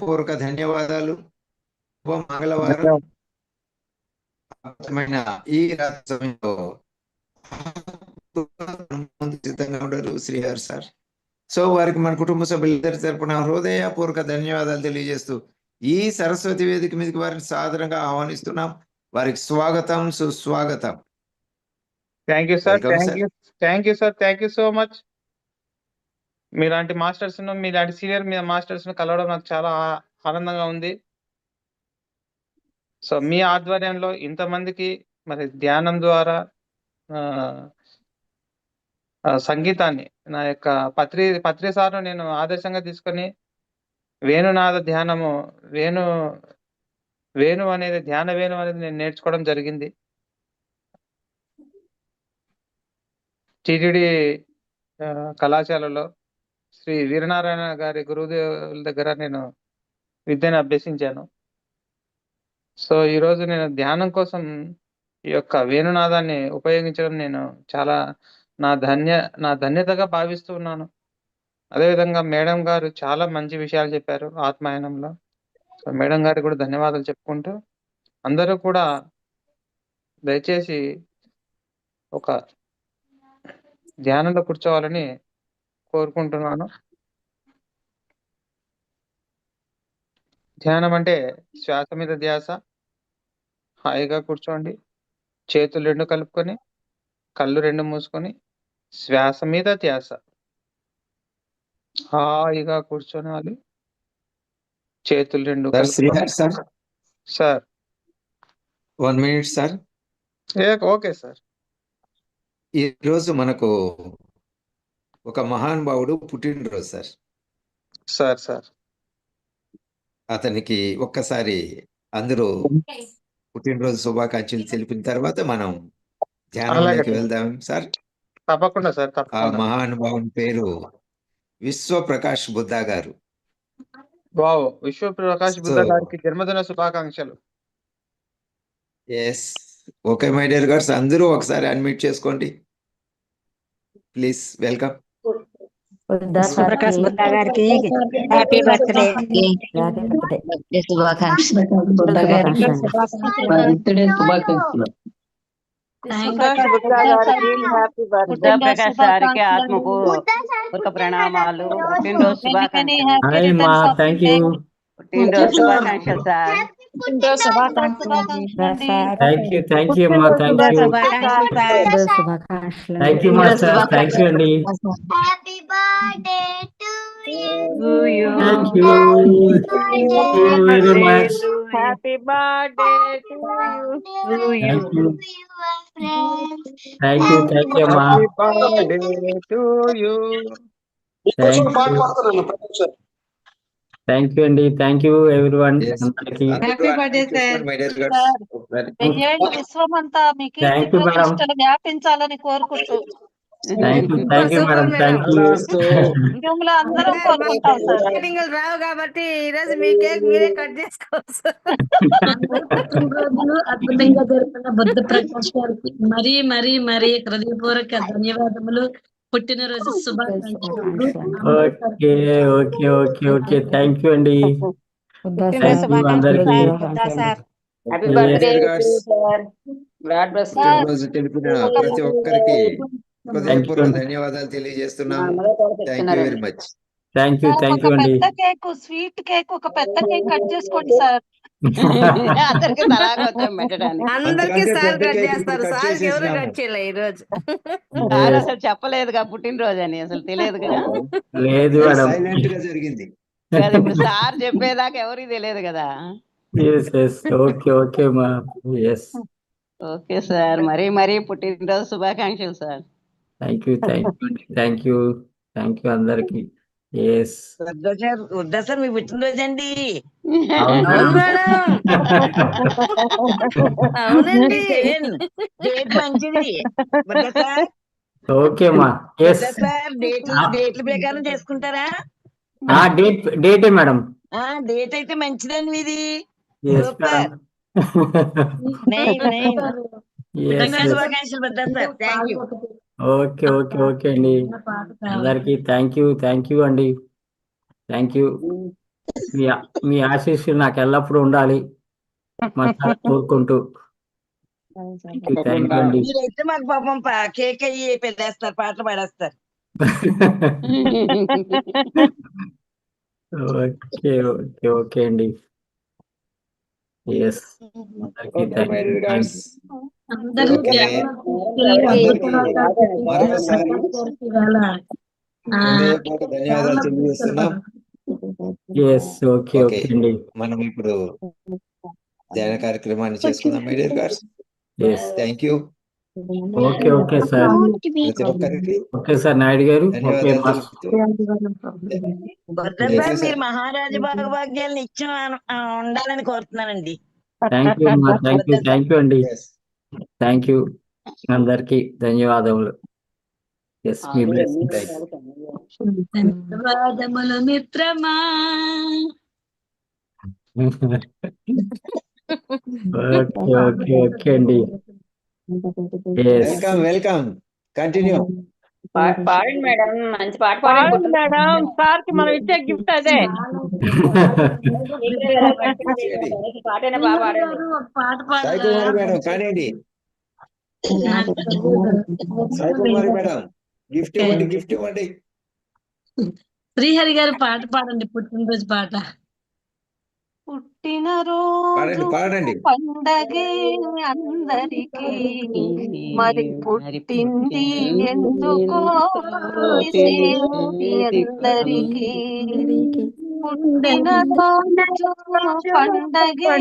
పూర్వక ధన్యవాదాలు. మంగళవారం. ఈ రాత్రి సమయంలో ముందు సిద్ధంగా ఉండరు శ్రీహర్ సార్. సో వారికి మన కుటుంబ సభ్యులందరి తరపున హృదయపూర్వక ధన్యవాదాలు తెలియజేస్తూ ఈ సరస్వతి వేదిక మీదకి వారిని సాదరంగా ఆహ్వానిస్తున్నాం. వారికి స్వాగతం సుస్వాగతం. Thank you sir thank. You thank you sir thank you so much మీలాంటి మాస్టర్స్ మీలాంటి సీనియర్ మీద మాస్టర్స్ కలవడం నాకు చాలా ఆనందంగా ఉంది. సో మీ ఆధ్వర్యంలో ఇంతమందికి మరి ధ్యానం ద్వారా సంగీతాన్ని నా యొక్క పత్రి పత్రి సార్ను నేను ఆదర్శంగా తీసుకొని వేణునాద ధ్యానము వేణు వేణు అనేది ధ్యాన వేణు అనేది నేను నేర్చుకోవడం జరిగింది. టిటిడి కళాశాలలో శ్రీ వీరనారాయణ గారి గురుదేవుల దగ్గర నేను విద్యను అభ్యసించాను. సో ఈరోజు నేను ధ్యానం కోసం ఈ యొక్క వేణునాదాన్ని ఉపయోగించడం నేను చాలా నా ధన్య నా ధన్యతగా భావిస్తూ ఉన్నాను. అదేవిధంగా మేడం గారు చాలా మంచి విషయాలు చెప్పారు ఆత్మాయనంలో. సో మేడం గారికి కూడా ధన్యవాదాలు చెప్పుకుంటూ అందరూ కూడా దయచేసి ఒక ధ్యానంలో కూర్చోవాలని కోరుకుంటున్నాను. ధ్యానం అంటే శ్వాస మీద ధ్యాస. హాయిగా కూర్చోండి. చేతులు రెండు కలుపుకొని కళ్ళు రెండు మూసుకొని శ్వాస మీద ధ్యాస. హాయిగా కూర్చోనాలి. చేతులు రెండు sir sir? One minute sir. Okay sir. ఈ రోజు మనకు ఒక మహానుభావుడు పుట్టినరోజు సార్. Sir sir. అతనికి ఒక్కసారి అందరూ పుట్టినరోజు శుభాకాంక్షలు తెలిపిన తర్వాత మనం ధ్యానంలోకి. వెళ్దాం సార్. తప్పకుండా సార్ ఆ మహానుభావుని పేరు విశ్వప్రకాష్ బుద్ధా గారు. వావ్ విశ్వ ప్రకాష్ బుద్ధ గారికి జన్మదిన శుభాకాంక్షలు. Yes okay my dear gods అందరూ ఒకసారి అడ్మిట్ చేసుకోండి. ప్లీజ్ వెల్కమ్ ప్రకాష్ బుద్ధ గారికి హ్యాపీ బర్త్డే బర్త్డే శుభాకాంక్షలు. బుద్ధ గారికి బర్త్డే శుభాకాంక్షలు. ప్రకాష్ బుద్ధ గారికి హ్యాపీ బుద్ధ ప్రకాష్ గారికి ఆత్మకు పూర్వక ప్రణామాలు పుట్టినరోజు శుభాకాంక్షలు. మా థ్యాంక్ పుట్టినరోజు శుభాకాంక్షలు sir. Thank you thank you అమ్మా thank you thank you thank అండి. Happy birthday to you. Thank you very much happy birthday to you thank you Your friends. Thank you thank you అమ్మా Happy birthday to you. Thank you అండి thank you everyone అందరికి Happy birthday, sir. విశ్వమంతా మీకు Thank you, madam. ఇష్టలు వ్యాపించాలని కోరుకుంటూ రావు కాబట్టి ఈ రోజు మీ cake మీరే కట్ చేసుకోవచ్చు అద్భుతంగా జరిపిన బుద్ధ ప్రకాష్ గారికి మరీ మరీ మరీ హృదయపూర్వక ధన్యవాదములు పుట్టినరోజు శుభాకాంక్షలు okay okay okay okay thank you అండి అందరికీ. హ్యాపీ. బర్త్డే ప్రతి ఒక్కరికి హృదయపూర్వక. ధన్యవాదాలు తెలియజేస్తున్నాం thank you very much thank you thank ఒక యూ అండి. పెద్ద కేక్ స్వీట్ కేక్ ఒక పెద్ద కేక్ కట్ చేసుకోండి సార్. అందరికి సార్ కట్ చేస్తారు సార్ ఎవరు చేసేసినాము. కట్ చేయలే ఈ రోజు సార్ అసలు చెప్పలేదుగా పుట్టినరోజు అని అసలు తెలియదుగా లేదు మేడం. సైలెంట్గా జరిగింది. కదా ఇప్పుడు సార్ చెప్పేదాకా ఎవరికి తెలియదు కదా. ఎస్ ఎస్ ఓకే ఓకే మా ఎస్ ఓకే సార్ మరీ మరీ పుట్టినరోజు శుభాకాంక్షలు sir. Thank you thank you thank you thank you అందరికి. ఎస్ వద్దా సార్ మీ పుట్టినరోజు అండి అవునండి. డేట్ మంచిది. వద్దా సార్? ఓకే మా. ఎస్ వద్దా సార్ డేట్లు డేట్ల ప్రకారం చేసుకుంటారా? ఆ డేట్ డేటే మేడం. ఆ డేట్ అయితే మంచిదండి మీది. Yes super. Nine nine. Yes, పుట్టినరోజు yes. శుభాకాంక్షలు పెద్ద sir. Thank you okay okay okay అండి. అందరికి థ్యాంక్ యూ థ్యాంక్ యూ అండి. థ్యాంక్ యూ మీ మీ ఆశీస్సులు నాకు ఎల్లప్పుడూ ఉండాలి. కోరుకుంటూ. థ్యాంక్ యూ అండి. మీరైతే మాకు పాపం పా- కేక్ అయ్యి పెళ్ళేస్తారు పాటలు పాడేస్తారు. ఓకే ఓకే ఓకే అండి. ఎస్ ధన్యవాదాలు తెలియజేస్తున్నాం ఓకే. ఓకే అండి మనం ఇప్పుడు ధ్యాన కార్యక్రమాన్ని చేసుకుందాం my dear gods thank you okay okay sir. Okay sir Naidu గారు. ఓకే మీరు. మహారాజు భాగభాగ్యాలు నిత్యం ఉండాలని కోరుతున్నానండి. థ్యాంక్ యూ అమ్మా థ్యాంక్ యూ థ్యాంక్ యూ అండి. థ్యాంక్ యూ అందరికీ ధన్యవాదములు. ఎస్ మీ బ్లెస్సింగ్ ధన్యవాదములు మిత్రమా. ఓకే ఓకే ఓకే అండి. వెల్కమ్ వెల్కమ్ కంటిన్యూ పాడండి మేడం మంచి పాట పాడండి. మేడం సార్కి మనం ఇచ్చే గిఫ్ట్ అదే. పాటైనా బాగా పాడండి. పాట మేడం కానివ్వండి. మేడం గిఫ్ట్ ఇవ్వండి గిఫ్ట్ ఇవ్వండి. శ్రీహరి గారు పాట పాడండి పుట్టినరోజు పాట. పాడండి పుట్టినరోజు పాడండి. పండగే అందరికి. మరి పుట్టింది ఎందుకో అందరికి. పుట్టినరోజు పండగే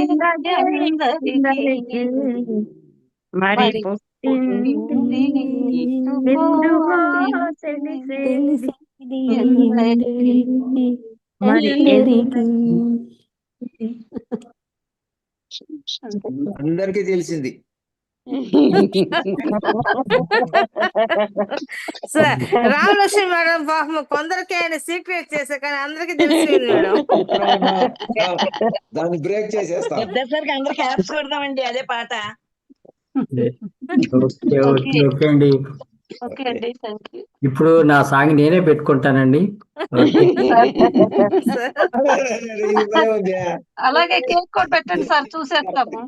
అందరికి. మరి పుట్టింది ఎందుకో అందరికి. అందరికీ తెలిసింది. సార్ రామలక్ష్మి మేడం పాపం కొందరికి ఆయన సీక్రెట్ చేసా కానీ అందరికి తెలిసిపోయింది మేడం. దాన్ని బ్రేక్ చేసేస్తాం. పెద్ద సార్కి అందరు క్యాప్స్ కొడదామండి అదే పాట. ఓకే ఓకే ఓకే అండి. ఓకే అండి థ్యాంక్ యూ. ఇప్పుడు నా సాంగ్ నేనే పెట్టుకుంటానండి. అలాగే కేక్ కూడా పెట్టండి సార్ చూసేస్తాము.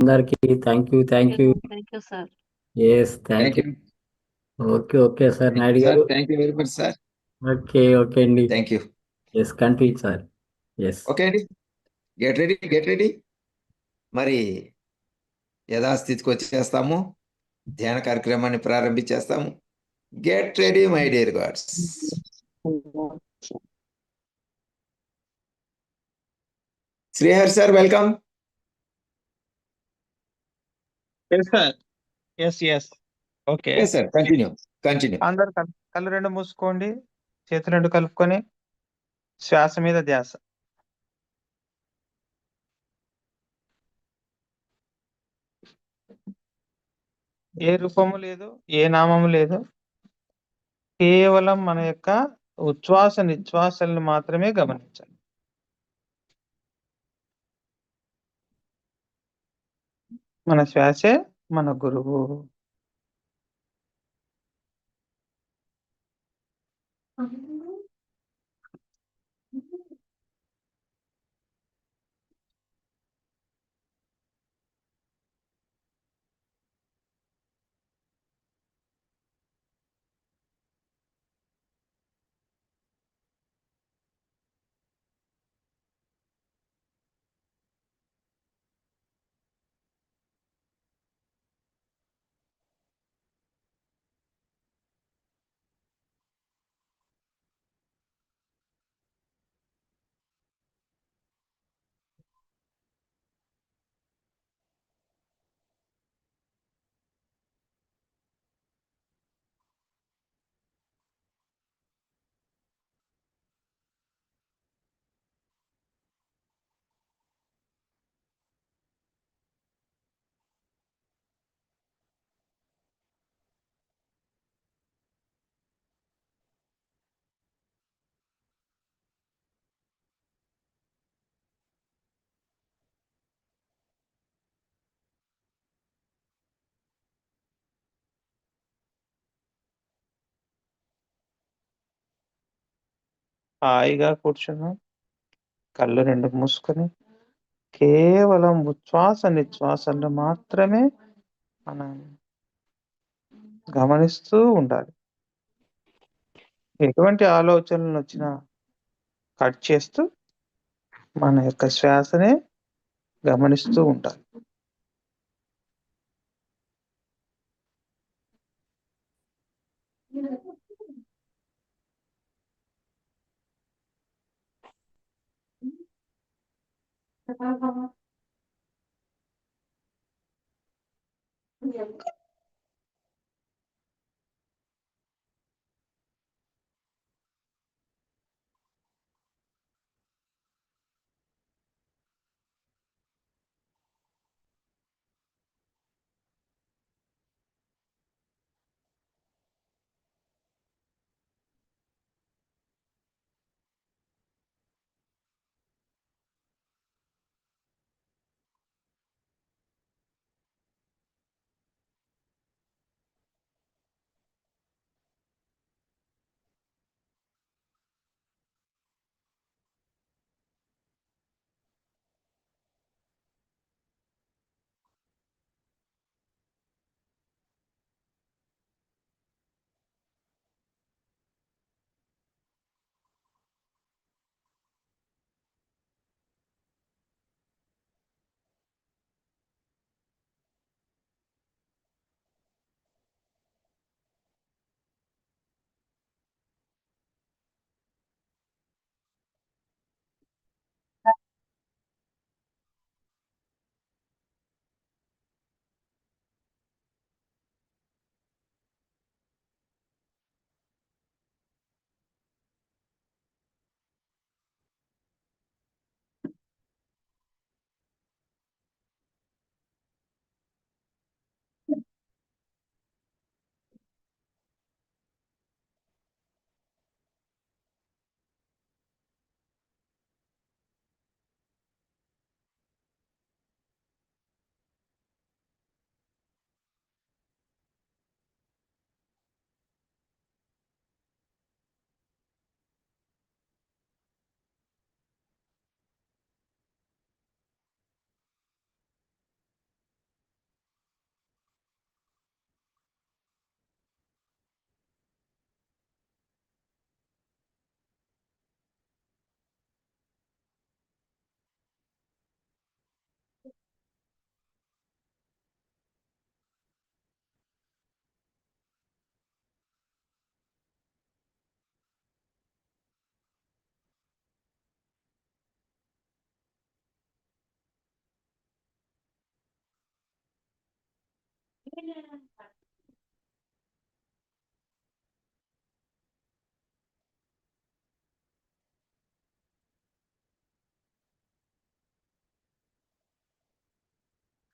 అందరికి thank you thank you. Thank you sir. Yes thank you. Okay okay sir Naidu గారు. Thank you very much sir okay okay అండి. Thank you yes continue sir. Yes okay అండి. గెట్ రెడీ గెట్ రెడీ మరి యథాస్థితికి వచ్చేస్తాము. ధ్యాన కార్యక్రమాన్ని ప్రారంభించేస్తాము. Get ready my dear gods శ్రీహర్ sir welcome okay sir continue continue అందరు కళ్ళు కళ్ళు రెండు మూసుకోండి. చేతులు రెండు కలుపుకొని శ్వాస మీద ధ్యాస. ఏ రూపము లేదు ఏ నామము లేదు. కేవలం మన యొక్క ఉచ్ఛ్వాస నిశ్వాసలను మాత్రమే గమనించాలి. మన శ్వాసే మన గురువు. Okay. హాయిగా కూర్చున్నాం కళ్ళు రెండు మూసుకొని కేవలం ఉచ్ఛ్వాస నిశ్వాసాలను మాత్రమే మనం గమనిస్తూ ఉండాలి. ఎటువంటి ఆలోచనలు వచ్చినా కట్ చేస్తూ మన యొక్క శ్వాసనే గమనిస్తూ ఉండాలి. Ні.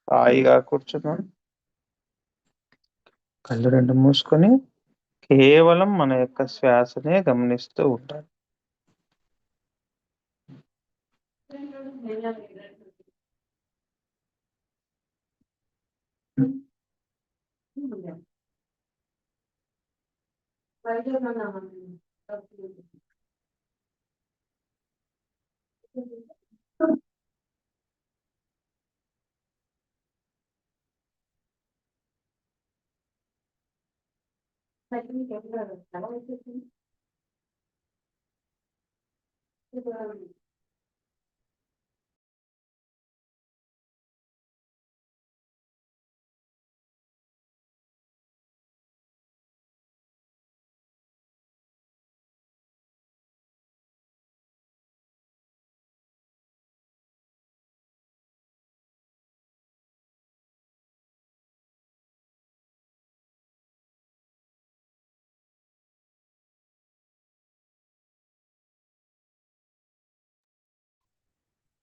హాయిగా కూర్చున్నాం. కళ్ళు రెండు మూసుకొని కేవలం మన యొక్క శ్వాసనే గమనిస్తూ ఉండాలి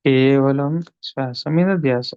కేవలం శ్వాస మీద ధ్యాస